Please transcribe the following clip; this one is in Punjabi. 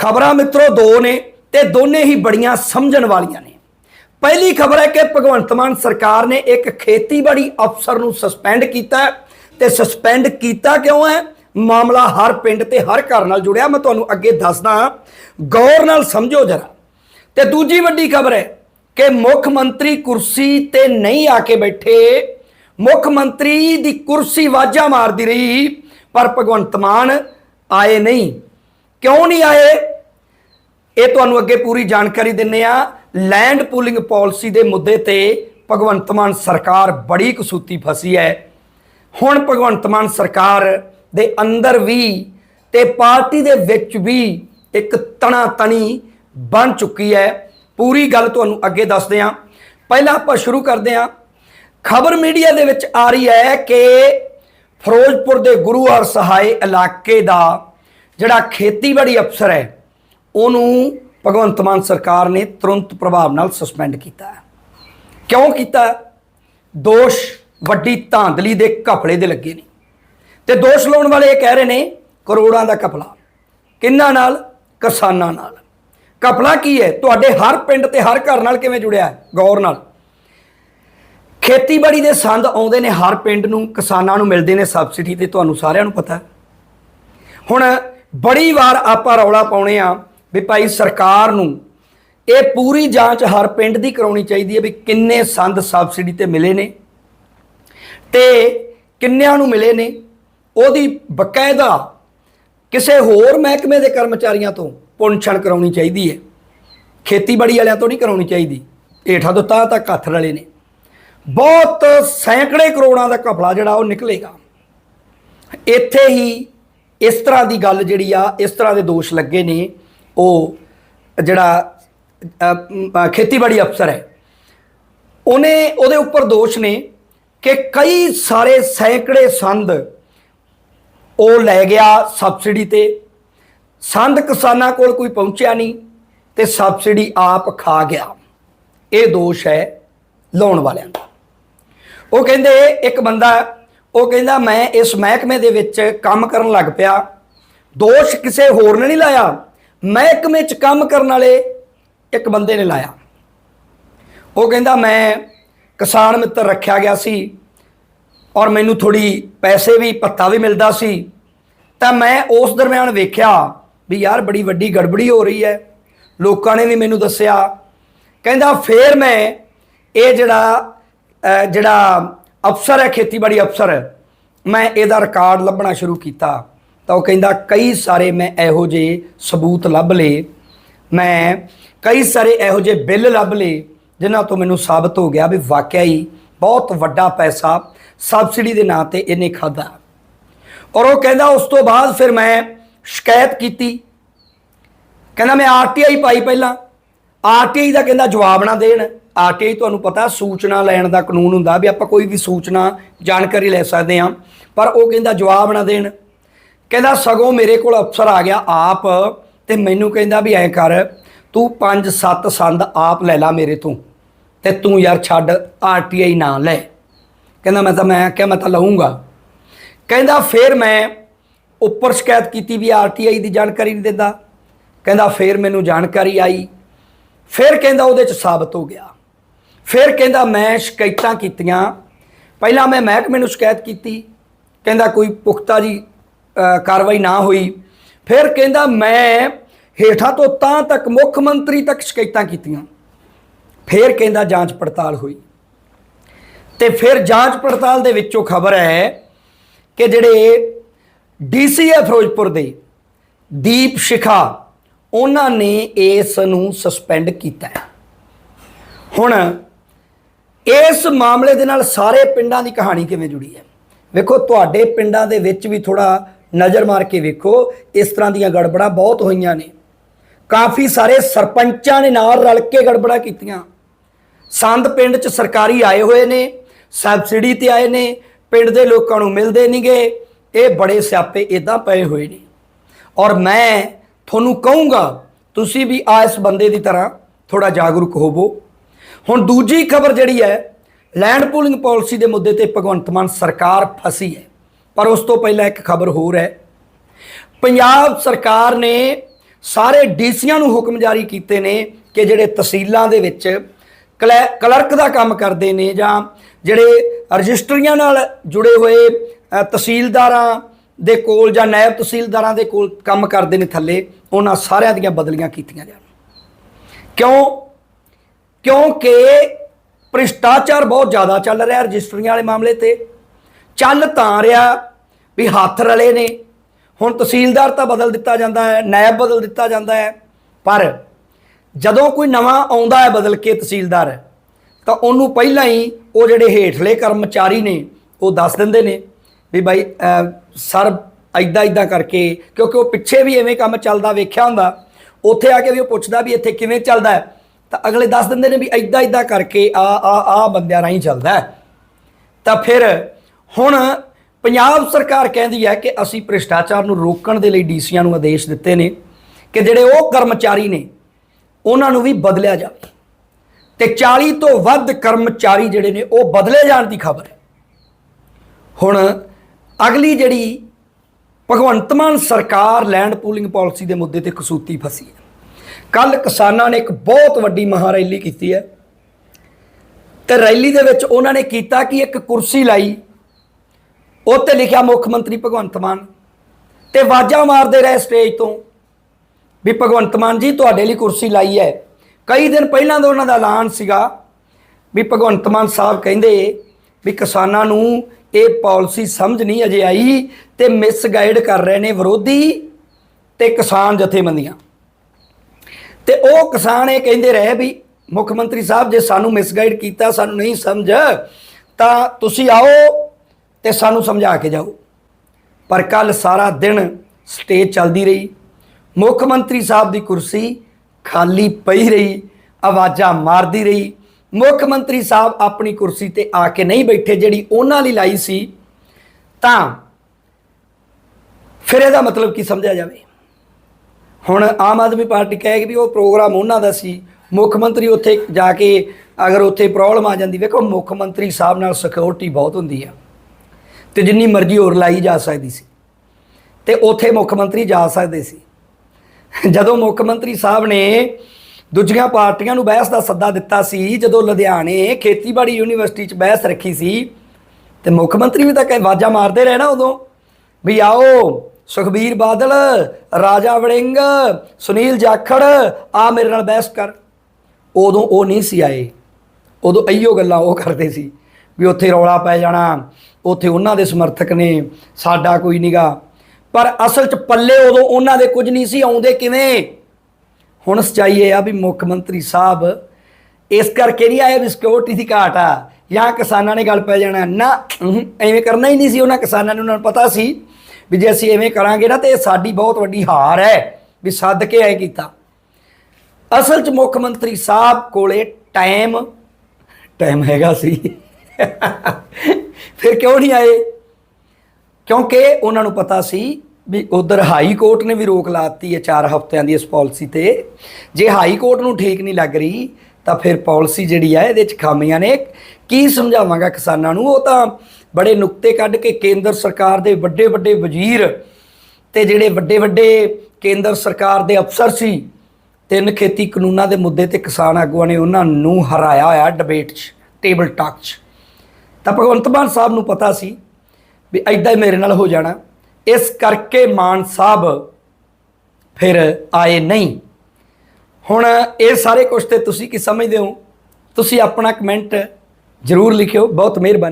ਖਬਰਾਂ ਮਿੱਤਰੋ ਦੋ ਨੇ ਤੇ ਦੋਨੇ ਹੀ ਬੜੀਆਂ ਸਮਝਣ ਵਾਲੀਆਂ ਨੇ। ਪਹਿਲੀ ਖਬਰ ਹੈ ਕਿ ਭਗਵੰਤ ਮਾਨ ਸਰਕਾਰ ਨੇ ਇੱਕ ਖੇਤੀਬਾੜੀ ਅਫਸਰ ਨੂੰ ਸਸਪੈਂਡ ਕੀਤਾ ਹੈ। ਤੇ ਸਸਪੈਂਡ ਕੀਤਾ ਕਿਉਂ ਹੈ? ਮਾਮਲਾ ਹਰ ਪਿੰਡ ਤੇ ਹਰ ਘਰ ਨਾਲ ਜੁੜਿਆ। ਮੈਂ ਤੁਹਾਨੂੰ ਅੱਗੇ ਦੱਸਦਾ ਗੌਰ ਨਾਲ ਸਮਝੋ ਜਰਾ। ਤੇ ਦੂਜੀ ਵੱਡੀ ਖਬਰ ਹੈ ਕਿ ਮੁੱਖ ਮੰਤਰੀ ਕੁਰਸੀ ਤੇ ਨਹੀਂ ਆ ਕੇ ਬੈਠੇ। ਮੁੱਖ ਮੰਤਰੀ ਦੀ ਕੁਰਸੀ ਵਾਜਾ ਮਾਰਦੀ ਰਹੀ, ਪਰ ਭਗਵੰਤ ਮਾਨ ਆਏ ਨਹੀਂ। ਕਿਉਂ ਨਹੀਂ ਆਏ? ਇਹ ਤੁਹਾਨੂੰ ਅੱਗੇ ਪੂਰੀ ਜਾਣਕਾਰੀ ਦਿੰਨੇ ਆ। ਲੈਂਡ ਪੂਲਿੰਗ ਪਾਲਿਸੀ ਦੇ ਮੁੱਦੇ ਤੇ ਭਗਵੰਤ ਮਾਨ ਸਰਕਾਰ ਬੜੀ ਕਸੂਤੀ ਫਸੀ ਹੈ। ਹੁਣ ਭਗਵੰਤ ਮਾਨ ਸਰਕਾਰ ਦੇ ਅੰਦਰ ਵੀ ਤੇ ਪਾਰਟੀ ਦੇ ਵਿੱਚ ਵੀ ਇੱਕ ਤਣਾ ਤਣੀ ਬਣ ਚੁੱਕੀ ਹੈ। ਪੂਰੀ ਗੱਲ ਤੁਹਾਨੂੰ ਅੱਗੇ ਦੱਸਦੇ ਹਾਂ। ਪਹਿਲਾਂ ਆਪਾਂ ਸ਼ੁਰੂ ਕਰਦੇ ਹਾਂ। ਖਬਰ ਮੀਡੀਆ ਦੇ ਵਿੱਚ ਆ ਰਹੀ ਹੈ ਕਿ ਫਿਰੋਜ਼ਪੁਰ ਦੇ ਗੁਰੂ ਹਰ ਸਹਾਏ ਇਲਾਕੇ ਦਾ ਜਿਹੜਾ ਖੇਤੀਬਾੜੀ ਅਫਸਰ ਹੈ ਉਹਨੂੰ ਭਗਵੰਤ ਮਾਨ ਸਰਕਾਰ ਨੇ ਤੁਰੰਤ ਪ੍ਰਭਾਵ ਨਾਲ ਸਸਪੈਂਡ ਕੀਤਾ ਕਿਉਂ ਕੀਤਾ ਦੋਸ਼ ਵੱਡੀ ਧਾਂਦਲੀ ਦੇ ਘਪਲੇ ਦੇ ਲੱਗੇ ਨੇ। ਤੇ ਦੋਸ਼ ਲਾਉਣ ਵਾਲੇ ਇਹ ਕਹਿ ਰਹੇ ਨੇ, ਕਰੋੜਾਂ ਦਾ ਘਪਲਾ। ਕਿੰਨਾਂ ਨਾਲ? ਕਿਸਾਨਾਂ ਨਾਲ। ਘਪਲਾ ਕੀ ਹੈ? ਤੁਹਾਡੇ ਹਰ ਪਿੰਡ ਤੇ ਹਰ ਘਰ ਨਾਲ ਕਿਵੇਂ ਜੁੜਿਆ ਹੈ? ਗੌਰ ਨਾਲ। ਖੇਤੀਬਾੜੀ ਦੇ ਸੰਦ ਆਉਂਦੇ ਨੇ ਹਰ ਪਿੰਡ ਨੂੰ, ਕਿਸਾਨਾਂ ਨੂੰ ਮਿਲਦੇ ਨੇ ਸਬਸਿਡੀ ਤੇ, ਤੁਹਾਨੂੰ ਸਾਰਿਆਂ ਨੂੰ ਪਤਾ ਹੁਣ ਬੜੀ ਵਾਰ ਆਪਾਂ ਰੌਲਾ ਪਾਉਣੇ ਆ ਵੀ ਭਾਈ ਸਰਕਾਰ ਨੂੰ ਇਹ ਪੂਰੀ ਜਾਂਚ ਹਰ ਪਿੰਡ ਦੀ ਕਰਾਉਣੀ ਚਾਹੀਦੀ ਹੈ ਵੀ ਕਿੰਨੇ ਸੰਦ ਸਬਸਿਡੀ ਤੇ ਮਿਲੇ ਨੇ ਤੇ ਕਿੰਨਿਆਂ ਨੂੰ ਮਿਲੇ ਨੇ। ਉਹਦੀ ਬਕਾਇਦਾ ਕਿਸੇ ਹੋਰ ਮਹਿਕਮੇ ਦੇ ਕਰਮਚਾਰੀਆਂ ਤੋਂ ਪੁੰਛਣ ਕਰਾਉਣੀ ਚਾਹੀਦੀ ਹੈ। ਖੇਤੀਬਾੜੀ ਵਾਲਿਆਂ ਤੋਂ ਨਹੀਂ ਕਰਾਉਣੀ ਚਾਹੀਦੀ। ਹੇਠਾਂ ਤੋਂ ਤਾਂ ਤੱਕ ਹੱਥ ਰਲੇ ਨੇ। ਬਹੁਤ ਸੈਂਕੜੇ ਕਰੋੜਾਂ ਦਾ ਘਪਲਾ ਜਿਹੜਾ ਉਹ ਨਿਕਲੇਗਾ। ਇੱਥੇ ਹੀ ਇਸ ਤਰ੍ਹਾਂ ਦੀ ਗੱਲ ਜਿਹੜੀ ਆ, ਇਸ ਤਰ੍ਹਾਂ ਦੇ ਦੋਸ਼ ਲੱਗੇ ਨੇ। ਉਹ ਜਿਹੜਾ ਖੇਤੀਬਾੜੀ ਅਫਸਰ ਹੈ, ਉਹਨੇ, ਉਹਦੇ ਉੱਪਰ ਦੋਸ਼ ਨੇ ਕਿ ਕਈ ਸਾਰੇ ਸੈਂਕੜੇ ਸੰਦ ਉਹ ਲੈ ਗਿਆ ਸਬਸਿਡੀ ਤੇ। ਸੰਦ ਕਿਸਾਨਾਂ ਕੋਲ ਕੋਈ ਪਹੁੰਚਿਆ ਨਹੀਂ ਤੇ ਸਬਸਿਡੀ ਆਪ ਖਾ ਗਿਆ। ਇਹ ਦੋਸ਼ ਹੈ ਲਾਉਣ ਵਾਲਿਆਂ ਦਾ। ਉਹ ਕਹਿੰਦੇ, ਇੱਕ ਬੰਦਾ, ਉਹ ਕਹਿੰਦਾ, ਮੈਂ ਇਸ ਮਹਿਕਮੇ ਦੇ ਵਿੱਚ ਕੰਮ ਕਰਨ ਲੱਗ ਪਿਆ। ਦੋਸ਼ ਕਿਸੇ ਹੋਰ ਨੇ ਨਹੀਂ ਲਾਇਆ। ਮਹਿਕਮੇ 'ਚ ਕੰਮ ਕਰਨ ਵਾਲੇ ਇੱਕ ਬੰਦੇ ਨੇ ਲਾਇਆ। ਉਹ ਕਹਿੰਦਾ, ਮੈਂ ਕਿਸਾਨ ਮਿੱਤਰ ਰੱਖਿਆ ਗਿਆ ਸੀ ਔਰ ਮੈਨੂੰ ਥੋੜੀ ਪੈਸੇ ਵੀ ਪੱਤਾ ਵੀ ਮਿਲਦਾ ਸੀ। ਤਾਂ ਮੈਂ ਉਸ ਦਰਮਿਆਨ ਵੇਖਿਆ ਵੀ ਯਾਰ ਬੜੀ ਵੱਡੀ ਗੜਬੜੀ ਹੋ ਰਹੀ ਹੈ। ਲੋਕਾਂ ਨੇ ਵੀ ਮੈਨੂੰ ਦੱਸਿਆ। ਕਹਿੰਦਾ, ਫੇਰ ਮੈਂ ਇਹ ਜਿਹੜਾ ਜਿਹੜਾ ਅਫਸਰ ਹੈ, ਖੇਤੀਬਾੜੀ ਅਫਸਰ, ਮੈਂ ਇਹਦਾ ਰਿਕਾਰਡ ਲੱਭਣਾ ਸ਼ੁਰੂ ਕੀਤਾ। ਤਾਂ ਉਹ ਕਹਿੰਦਾ, ਕਈ ਸਾਰੇ ਮੈਂ ਇਹੋ ਜਿਹੇ ਸਬੂਤ ਲੱਭ ਲਏ। ਮੈਂ ਕਈ ਸਾਰੇ ਇਹੋ ਜਿਹੇ ਬਿੱਲ ਲੱਭ ਲਏ, ਜਿਨ੍ਹਾਂ ਤੋਂ ਮੈਨੂੰ ਸਾਬਤ ਹੋ ਗਿਆ ਵੀ ਵਾਕਿਆ ਹੀ ਬਹੁਤ ਵੱਡਾ ਪੈਸਾ ਸਬਸਿਡੀ ਦੇ ਨਾਂ ਤੇ ਇਹਨੇ ਖਾਦਾ ਔਰ ਉਹ ਕਹਿੰਦਾ, ਉਸ ਤੋਂ ਬਾਅਦ ਫਿਰ ਮੈਂ ਸ਼ਿਕਾਇਤ ਕੀਤੀ। ਕਹਿੰਦਾ, ਮੈਂ ਆਰਟੀਆਈ ਪਾਈ ਪਹਿਲਾਂ। ਆਰਟੀਆਈ ਦਾ ਕਹਿੰਦਾ ਜਵਾਬ ਨਾ ਦੇਣ। ਆਰਟੀਆਈ ਤੁਹਾਨੂੰ ਪਤਾ ਸੂਚਨਾ ਲੈਣ ਦਾ ਕਾਨੂੰਨ ਹੁੰਦਾ ਵੀ ਆਪਾਂ ਕੋਈ ਵੀ ਸੂਚਨਾ, ਜਾਣਕਾਰੀ ਲੈ ਸਕਦੇ ਹਾਂ। ਪਰ ਉਹ ਕਹਿੰਦਾ ਜਵਾਬ ਨਾ ਦੇਣ। ਕਹਿੰਦਾ, ਸਗੋਂ ਮੇਰੇ ਕੋਲ ਅਫਸਰ ਆ ਗਿਆ ਆਪ ਤੇ ਮੈਨੂੰ ਕਹਿੰਦਾ ਵੀ ਐਂ ਕਰ, ਤੂੰ 5-7 ਸੰਦ ਆਪ ਲੈ ਲਾ ਮੇਰੇ ਤੋਂ ਤੇ ਤੂੰ ਯਾਰ ਛੱਡ ਆਰਟੀਆਈ ਨਾ ਲੈ। ਕਹਿੰਦਾ, ਮੈਂ ਤਾਂ, ਮੈਂ ਕਿਹਾ, ਮੈਂ ਤਾਂ ਲਊਂਗਾ। ਕਹਿੰਦਾ, ਫਿਰ ਮੈਂ ਉੱਪਰ ਸ਼ਿਕਾਇਤ ਕੀਤੀ ਵੀ ਆਰਟੀਆਈ ਦੀ ਜਾਣਕਾਰੀ ਨਹੀਂ ਦਿੰਦਾ। ਕਹਿੰਦਾ, ਫਿਰ ਮੈਨੂੰ ਜਾਣਕਾਰੀ ਆਈ। ਫਿਰ ਕਹਿੰਦਾ, ਉਹਦੇ ਚ ਸਾਬਤ ਹੋ ਗਿਆ। ਫਿਰ ਕਹਿੰਦਾ, ਮੈਂ ਸ਼ਿਕਾਇਤਾਂ ਕੀਤੀਆਂ। ਪਹਿਲਾਂ ਮੈਂ ਮਹਿਕਮੇ ਨੂੰ ਸ਼ਿਕਾਇਤ ਕੀਤੀ। ਕਹਿੰਦਾ, ਕੋਈ ਪੁਖਤਾ ਜੀ ਕਾਰਵਾਈ ਨਾ ਹੋਈ। ਫਿਰ ਕਹਿੰਦਾ, ਮੈਂ ਹੇਠਾਂ ਤੋਂ ਤਾਂ ਤੱਕ ਮੁੱਖ ਮੰਤਰੀ ਤੱਕ ਸ਼ਿਕਾਇਤਾਂ ਕੀਤੀਆਂ। ਫਿਰ ਕਹਿੰਦਾ, ਜਾਂਚ ਪੜਤਾਲ ਹੋਈ। ਤੇ ਫਿਰ ਜਾਂਚ ਪੜਤਾਲ ਦੇ ਵਿੱਚੋਂ ਖਬਰ ਹੈ ਕਿ ਜਿਹੜੇ ਡੀਸੀ ਹੈ ਫਿਰੋਜ਼ਪੁਰ ਦੇ ਦੀਪ ਸ਼ਿਖਾ, ਉਹਨਾਂ ਨੇ ਇਸ ਨੂੰ ਸਸਪੈਂਡ ਕੀਤਾ ਹੁਣ ਇਸ ਮਾਮਲੇ ਦੇ ਨਾਲ ਸਾਰੇ ਪਿੰਡਾਂ ਦੀ ਕਹਾਣੀ ਕਿਵੇਂ ਜੁੜੀ ਹੈ? ਵੇਖੋ, ਤੁਹਾਡੇ ਪਿੰਡਾਂ ਦੇ ਵਿੱਚ ਵੀ ਥੋੜਾ ਨਜ਼ਰ ਮਾਰ ਕੇ ਵੇਖੋ, ਇਸ ਤਰ੍ਹਾਂ ਦੀਆਂ ਗੜਬੜਾਂ ਬਹੁਤ ਹੋਈਆਂ ਨੇ। ਕਾਫੀ ਸਾਰੇ ਸਰਪੰਚਾਂ ਨੇ ਨਾਲ ਰਲ ਕੇ ਗੜਬੜਾਂ ਕੀਤੀਆਂ। ਸੰਦ ਪਿੰਡ 'ਚ ਸਰਕਾਰੀ ਆਏ ਹੋਏ ਨੇ, ਸਬਸਿਡੀ ਤੇ ਆਏ ਨੇ, ਪਿੰਡ ਦੇ ਲੋਕਾਂ ਨੂੰ ਮਿਲਦੇ ਨਹੀਂਗੇ ਇਹ ਬੜੇ ਸਿਆਪੇ ਇਦਾਂ ਪਏ ਹੋਏ ਨੇ। ਔਰ ਮੈਂ ਤੁਹਾਨੂੰ ਕਹੂੰਗਾ, ਤੁਸੀਂ ਵੀ ਆ ਇਸ ਬੰਦੇ ਦੀ ਤਰ੍ਹਾਂ ਥੋੜਾ ਜਾਗਰੂਕ ਹੋਵੋ। ਹੁਣ ਦੂਜੀ ਖਬਰ ਜਿਹੜੀ ਹੈ, ਲੈਂਡ ਪੂਲਿੰਗ ਪਾਲਿਸੀ ਦੇ ਮੁੱਦੇ ਤੇ ਭਗਵੰਤ ਮਾਨ ਸਰਕਾਰ ਫਸੀ ਹੈ। ਪਰ ਉਸ ਤੋਂ ਪਹਿਲਾਂ ਇੱਕ ਖਬਰ ਹੋਰ ਹੈ। ਪੰਜਾਬ ਸਰਕਾਰ ਨੇ ਸਾਰੇ ਡੀਸੀਆਂ ਨੂੰ ਹੁਕਮ ਜਾਰੀ ਕੀਤੇ ਨੇ ਕਿ ਜਿਹੜੇ ਤਹਿਸੀਲਾਂ ਦੇ ਵਿੱਚ ਕਲੈ- ਕਲਰਕ ਦਾ ਕੰਮ ਕਰਦੇ ਨੇ ਜਾਂ ਜਿਹੜੇ ਰਜਿਸਟਰੀਆਂ ਨਾਲ ਜੁੜੇ ਹੋਏ ਤਹਿਸੀਲਦਾਰਾਂ ਦੇ ਕੋਲ ਜਾਂ ਨਾਇਬ ਤਹਿਸੀਲਦਾਰਾਂ ਦੇ ਕੋਲ ਕੰਮ ਕਰਦੇ ਨੇ ਥੱਲੇ, ਉਹਨਾਂ ਸਾਰਿਆਂ ਦੀਆਂ ਬਦਲੀਆਂ ਕੀਤੀਆਂ ਜਾਣ। ਕਿਉਂ? ਕਿਉਂਕਿ ਭ੍ਰਿਸ਼ਟਾਚਾਰ ਬਹੁਤ ਜ਼ਿਆਦਾ ਚੱਲ ਰਿਹਾ ਰਜਿਸਟਰੀਆਂ ਵਾਲੇ ਮਾਮਲੇ ਤੇ। ਚੱਲ ਤਾਂ ਰਿਹਾ ਵੀ ਹੱਥ ਰਲੇ ਨੇ। ਹੁਣ ਤਹਿਸੀਲਦਾਰ ਤਾਂ ਬਦਲ ਦਿੱਤਾ ਜਾਂਦਾ ਹੈ, ਨਾਇਬ ਬਦਲ ਦਿੱਤਾ ਜਾਂਦਾ ਹੈ। ਪਰ ਜਦੋਂ ਕੋਈ ਨਵਾਂ ਆਉਂਦਾ ਹੈ ਬਦਲ ਕੇ ਤਹਿਸੀਲਦਾਰ, ਤਾਂ ਉਹਨੂੰ ਪਹਿਲਾਂ ਹੀ ਉਹ ਜਿਹੜੇ ਹੇਠਲੇ ਕਰਮਚਾਰੀ ਨੇ, ਉਹ ਦੱਸ ਦਿੰਦੇ ਨੇ ਵੀ ਬਾਈ ਸਰ ਐਦਾਂ ਐਦਾਂ ਕਰਕੇ, ਕਿਉਂਕਿ ਉਹ ਪਿੱਛੇ ਵੀ ਐਵੇਂ ਕੰਮ ਚੱਲਦਾ ਵੇਖਿਆ ਹੁੰਦਾ। ਉੱਥੇ ਆ ਕੇ ਵੀ ਉਹ ਪੁੱਛਦਾ ਵੀ ਇੱਥੇ ਕਿਵੇਂ ਚੱਲਦਾ ਹੈ। ਤਾਂ ਅਗਲੇ ਦੱਸ ਦਿੰਦੇ ਨੇ ਵੀ ਐਦਾਂ ਐਦਾਂ ਕਰਕੇ ਆ ਆ ਆ ਬੰਦਿਆਂ ਰਾਹੀਂ ਚੱਲਦਾ ਤਾਂ ਫਿਰ ਹੁਣ ਪੰਜਾਬ ਸਰਕਾਰ ਕਹਿੰਦੀ ਹੈ ਕਿ ਅਸੀਂ ਭ੍ਰਿਸ਼ਟਾਚਾਰ ਨੂੰ ਰੋਕਣ ਦੇ ਲਈ ਡੀਸੀਆਂ ਨੂੰ ਆਦੇਸ਼ ਦਿੱਤੇ ਨੇ ਕਿ ਜਿਹੜੇ ਉਹ ਕਰਮਚਾਰੀ ਨੇ, ਉਹਨਾਂ ਨੂੰ ਵੀ ਬਦਲਿਆ ਜਾਵੇ। ਤੇ 40 ਤੋਂ ਵੱਧ ਕਰਮਚਾਰੀ ਜਿਹੜੇ ਨੇ, ਉਹ ਬਦਲੇ ਜਾਣ ਦੀ ਖਬਰ ਹੈ। ਹੁਣ ਅਗਲੀ ਜਿਹੜੀ ਭਗਵੰਤ ਮਾਨ ਸਰਕਾਰ ਲੈਂਡ ਪੂਲਿੰਗ ਪਾਲਿਸੀ ਦੇ ਮੁੱਦੇ ਤੇ ਕਸੂਤੀ ਫਸੀ ਹੈ। ਕੱਲ ਕਿਸਾਨਾਂ ਨੇ ਇੱਕ ਬਹੁਤ ਵੱਡੀ ਮਹਾਰੈਲੀ ਕੀਤੀ ਹੈ। ਤੇ ਰੈਲੀ ਦੇ ਵਿੱਚ ਉਹਨਾਂ ਨੇ ਕੀਤਾ ਕਿ ਇੱਕ ਕੁਰਸੀ ਲਾਈ ਉਹ ਤੇ ਲਿਖਿਆ ਮੁੱਖ ਮੰਤਰੀ ਭਗਵੰਤ ਮਾਨ ਤੇ ਆਵਾਜ਼ਾਂ ਮਾਰਦੇ ਰਹੇ ਸਟੇਜ ਤੋਂ ਵੀ ਭਗਵੰਤ ਮਾਨ ਜੀ, ਤੁਹਾਡੇ ਲਈ ਕੁਰਸੀ ਲਾਈ ਹੈ। ਕਈ ਦਿਨ ਪਹਿਲਾਂ ਤੋਂ ਉਹਨਾਂ ਦਾ ਐਲਾਨ ਸੀਗਾ ਵੀ ਭਗਵੰਤ ਮਾਨ ਸਾਹਿਬ ਕਹਿੰਦੇ ਵੀ ਕਿਸਾਨਾਂ ਨੂੰ ਇਹ ਪਾਲਿਸੀ ਸਮਝ ਨਹੀਂ ਅਜੇ ਆਈ ਤੇ ਮਿਸਗਾਈਡ ਕਰ ਰਹੇ ਨੇ ਵਿਰੋਧੀ ਤੇ ਕਿਸਾਨ ਜਥੇਬੰਦੀਆਂ। ਤੇ ਉਹ ਕਿਸਾਨ ਇਹ ਕਹਿੰਦੇ ਰਹੇ ਵੀ ਮੁੱਖ ਮੰਤਰੀ ਸਾਹਿਬ, ਜੇ ਸਾਨੂੰ ਮਿਸਗਾਈਡ ਕੀਤਾ, ਸਾਨੂੰ ਨਹੀਂ ਸਮਝ, ਤਾਂ ਤੁਸੀਂ ਆਓ ਤੇ ਸਾਨੂੰ ਸਮਝਾ ਕੇ ਜਾਓ। ਪਰ ਕੱਲ ਸਾਰਾ ਦਿਨ ਸਟੇਜ ਚੱਲਦੀ ਰਹੀ। ਮੁੱਖ ਮੰਤਰੀ ਸਾਹਿਬ ਦੀ ਕੁਰਸੀ ਖਾਲੀ ਪਈ ਰਹੀ, ਆਵਾਜ਼ਾਂ ਮਾਰਦੀ ਰਹੀ। ਮੁੱਖ ਮੰਤਰੀ ਸਾਹਿਬ ਆਪਣੀ ਕੁਰਸੀ ਤੇ ਆ ਕੇ ਨਹੀਂ ਬੈਠੇ, ਜਿਹੜੀ ਉਹਨਾਂ ਲਈ ਲਾਈ ਸੀ, ਤਾਂ ਫਿਰ ਇਹਦਾ ਮਤਲਬ ਕੀ ਸਮਝਿਆ ਜਾਵੇ? ਹੁਣ ਆਮ ਆਦਮੀ ਪਾਰਟੀ ਕਹੇ ਵੀ ਉਹ ਪ੍ਰੋਗਰਾਮ ਉਹਨਾਂ ਦਾ ਸੀ। ਮੁੱਖ ਮੰਤਰੀ ਉੱਥੇ ਜਾ ਕੇ ਅਗਰ ਉੱਥੇ ਪ੍ਰੋਬਲਮ ਆ ਜਾਂਦੀ, ਵੇਖੋ ਮੁੱਖ ਮੰਤਰੀ ਸਾਹਿਬ ਨਾਲ ਸਿਕਿਉਰਿਟੀ ਬਹੁਤ ਹੁੰਦੀ ਆ। ਤੇ ਜਿੰਨੀ ਮਰਜ਼ੀ ਹੋਰ ਲਾਈ ਜਾ ਸਕਦੀ ਸੀ। ਤੇ ਉੱਥੇ ਮੁੱਖ ਮੰਤਰੀ ਜਾ ਸਕਦੇ ਸੀ। ਜਦੋਂ ਮੁੱਖ ਮੰਤਰੀ ਸਾਹਿਬ ਨੇ ਦੂਜੀਆਂ ਪਾਰਟੀਆਂ ਨੂੰ ਬਹਿਸ ਦਾ ਸੱਦਾ ਦਿੱਤਾ ਸੀ, ਜਦੋਂ ਲੁਧਿਆਣੇ ਖੇਤੀਬਾੜੀ ਯੂਨੀਵਰਸਿਟੀ 'ਚ ਬਹਿਸ ਰੱਖੀ ਸੀ, ਤੇ ਮੁੱਖ ਮੰਤਰੀ ਵੀ ਤਾਂ ਕਹੇ ਆਵਾਜ਼ਾਂ ਮਾਰਦੇ ਰਹੇ ਨਾ ਉਦੋਂ, ਵੀ ਆਓ, ਸੁਖਬੀਰ ਬਾਦਲ, ਰਾਜਾ ਵੜਿੰਗ, ਸੁਨੀਲ ਜਾਖੜ, ਆ ਮੇਰੇ ਨਾਲ ਬਹਿਸ ਕਰ। ਉਦੋਂ ਉਹ ਨਹੀਂ ਸੀ ਆਏ। ਉਦੋਂ ਅਈਓ ਗੱਲਾਂ ਉਹ ਕਰਦੇ ਸੀ, ਵੀ ਉੱਥੇ ਰੌਲਾ ਪੈ ਜਾਣਾ ਉੱਥੇ ਉਹਨਾਂ ਦੇ ਸਮਰਥਕ ਨੇ ਸਾਡਾ ਕੋਈ ਨਿਗਾ। ਪਰ ਅਸਲ 'ਚ ਪੱਲੇ ਉਦੋਂ ਉਹਨਾਂ ਦੇ ਕੁਝ ਨਹੀਂ ਸੀ ਆਉਂਦੇ ਕਿਵੇਂ? ਹੁਣ ਸਚਾਈ ਇਹ ਆ ਵੀ ਮੁੱਖ ਮੰਤਰੀ ਸਾਹਿਬ ਇਸ ਕਰਕੇ ਨਹੀਂ ਆਏ ਵੀ ਸਿਕਿਉਰਿਟੀ ਦੀ ਘਾਟ ਆ ਜਾਂ ਕਿਸਾਨਾਂ ਨੇ ਗੱਲ ਪੈ ਜਾਣਾ। ਨਾ ਅਹੰ, ਐਵੇਂ ਕਰਨਾ ਹੀ ਨਹੀਂ ਸੀ ਉਹਨਾਂ ਕਿਸਾਨਾਂ ਨੂੰ ਉਹਨਾਂ ਨੂੰ ਪਤਾ ਸੀ ਵੀ ਜੇ ਅਸੀਂ ਐਵੇਂ ਕਰਾਂਗੇ ਨਾ ਤੇ ਇਹ ਸਾਡੀ ਬਹੁਤ ਵੱਡੀ ਹਾਰ ਹੈ ਵੀ ਸੱਦ ਕੇ ਐ ਕੀਤਾ। ਅਸਲ 'ਚ ਮੁੱਖ ਮੰਤਰੀ ਸਾਹਿਬ ਕੋਲੇ ਟਾਈਮ ਟਾਈਮ ਹੈਗਾ ਸੀ। ਫਿਰ ਕਿਉਂ ਨਹੀਂ ਆਏ? ਕਿਉਂਕਿ ਉਹਨਾਂ ਨੂੰ ਪਤਾ ਸੀ ਵੀ ਉਧਰ ਹਾਈ ਕੋਰਟ ਨੇ ਵੀ ਰੋਕ ਲਾਤੀ ਹੈ 4 ਹਫ਼ਤਿਆਂ ਦੀ ਇਸ ਪਾਲਿਸੀ ਤੇ। ਜੇ ਹਾਈ ਕੋਰਟ ਨੂੰ ਠੀਕ ਨਹੀਂ ਲੱਗ ਰਹੀ, ਤਾਂ ਫਿਰ ਪਾਲਿਸੀ ਜਿਹੜੀ ਹੈ ਇਹਦੇ ਚ ਖਾਮੀਆਂ ਨੇ। ਕੀ ਸਮਝਾਵਾਂਗਾ ਕਿਸਾਨਾਂ ਨੂੰ? ਉਹ ਤਾਂ ਬੜੇ ਨੁਕਤੇ ਕੱਢ ਕੇ ਕੇਂਦਰ ਸਰਕਾਰ ਦੇ ਵੱਡੇ ਵੱਡੇ ਵਜ਼ੀਰ ਤੇ ਜਿਹੜੇ ਵੱਡੇ ਵੱਡੇ ਕੇਂਦਰ ਸਰਕਾਰ ਦੇ ਅਫਸਰ ਸੀ, ਤਿੰਨ ਖੇਤੀ ਕਾਨੂੰਨਾਂ ਦੇ ਮੁੱਦੇ ਤੇ ਕਿਸਾਨ ਆਗੂਆਂ ਨੇ ਉਹਨਾਂ ਨੂੰ ਹਰਾਇਆ ਹੋਇਆ ਡਿਬੇਟ 'ਚ ਟੇਬਲ ਟਾਕ 'ਚ। ਤਾਂ ਭਗਵੰਤ ਮਾਨ ਸਾਹਿਬ ਨੂੰ ਪਤਾ ਸੀ ਵੀ ਐਦਾਂ ਹੀ ਮੇਰੇ ਨਾਲ ਹੋ ਜਾਣਾ। ਇਸ ਕਰਕੇ ਮਾਨ ਸਾਹਿਬ ਫਿਰ ਆਏ ਨਹੀਂ। ਹੁਣ ਇਹ ਸਾਰੇ ਕੁਝ ਤੇ ਤੁਸੀਂ ਕੀ ਸਮਝਦੇ ਹੋ? ਤੁਸੀਂ ਆਪਣਾ ਕਮੈਂਟ ਜ਼ਰੂਰ ਲਿਖਿਓ। ਬਹੁਤ ਮਿਹਰਬਾਨੀ।